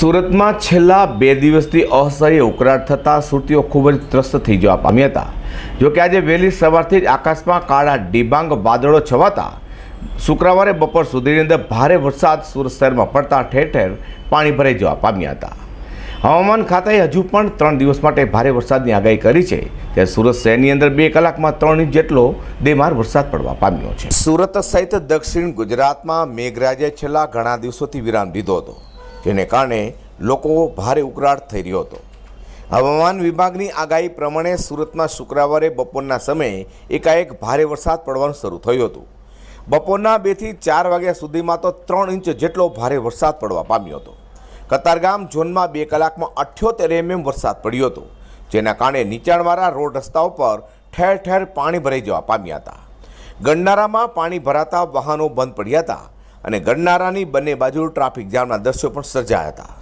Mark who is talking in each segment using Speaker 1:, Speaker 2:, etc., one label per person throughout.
Speaker 1: સુરતમાં છેલ્લા બે દિવસથી અસહ્ય ઉકળાટ થતાં સુરતીઓ ખૂબ જ ત્રસ્ત થઈ જવા પામ્યા હતા. જોકે આજે વહેલી સવારથી જ આકાશમાં કાળા ડિબાંગ વાદળો છવાતા શુક્રવારે બપોર સુધીની અંદર ભારે વરસાદ સુરત શહેરમાં પડતા ઠેર ઠેર પાણી ભરાઈ જવા પામ્યા હતા. હવામાન ખાતાએ હજુ પણ ત્રણ દિવસ માટે ભારે વરસાદની આગાહી કરી છે. ત્યારે સુરત શહેરની અંદર બે કલાકમાં ત્રણ ઇંચ જેટલો બેમાર વરસાદ પડવા પામ્યો છે. સુરત સહિત દક્ષિણ ગુજરાતમાં મેઘરાજે છેલ્લા ઘણા દિવસોથી વિરામ લીધો હતો. જેને કારણે લોકો ભારે ઉકળાટ થઈ રહ્યો હતો. હવામાન વિભાગની આગાહી પ્રમાણે સુરતમાં શુક્રવારે બપોરના સમયે એકાએક ભારે વરસાદ પડવાનું શરૂ થયું હતું. બપોરના બેથી ચાર વાગ્યા સુધીમાં તો ત્રણ ઇંચ જેટલો ભારે વરસાદ પડવા પામ્યો હતો. કતારગામ ઝોનમાં બે કલાકમાં અઠ્યોતેર એમએમ વરસાદ પડ્યો હતો, જેના કારણે નીચાણવાળા રોડ રસ્તાઓ પર ઠેર ઠેર પાણી ભરાઈ જવા પામ્યા હતા. ગંડારામાં પાણી ભરાતા વાહનો બંધ પડ્યા હતા. અને ગણનારાની બંને બાજુ ટ્રાફિક જામના દ્રશ્યો પણ સર્જાયા હતા.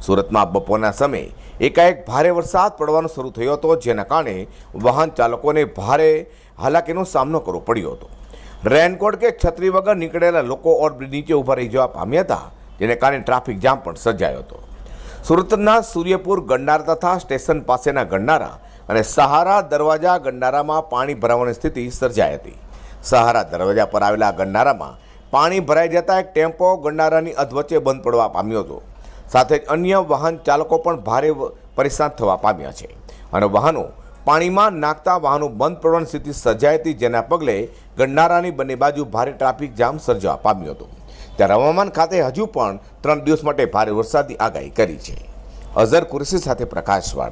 Speaker 1: સુરતમાં બપોરના સમયે એકાએક ભારે વરસાદ પડવાનો શરૂ થયો હતો, જેના કારણે વાહન ચાલકોને ભારે હાલાકીનો સામનો કરવો પડ્યો હતો. રેનકોટ કે છત્રી વગર નીકળેલા લોકો ઓવરબ્રિજ નીચે ઊભા રહી જવા પામ્યા હતા, જેને કારણે ટ્રાફિક જામ પણ સર્જાયો હતો. સુરતના સૂર્યપુર ગણનાર તથા સ્ટેશન પાસેના ગણનારા અને સહારા દરવાજા ગણનારામાં પાણી ભરાવાની સ્થિતિ સર્જાઈ હતી. સહારા દરવાજા પર આવેલા ગંડારામાં પાણી ભરાઈ જતાં એક ટેમ્પો ગંડારાની અધવચ્ચે બંધ પડવા પામ્યો હતો. સાથે જ અન્ય વાહન ચાલકો પણ ભારે પરેશાન થવા પામ્યા છે. અને વાહનો પાણીમાં નાખતા વાહનો બંધ પડવાની સ્થિતિ સર્જાઈ હતી, જેના પગલે ગંડારાની બંને બાજુ ભારે ટ્રાફિક જામ સર્જવા પામ્યો હતો. ત્યારે હવામાન ખાતે હજુ પણ ત્રણ દિવસ માટે ભારે વરસાદની આગાહી કરી છે. અઝર કુરશી સાથે પ્રકાશવાળ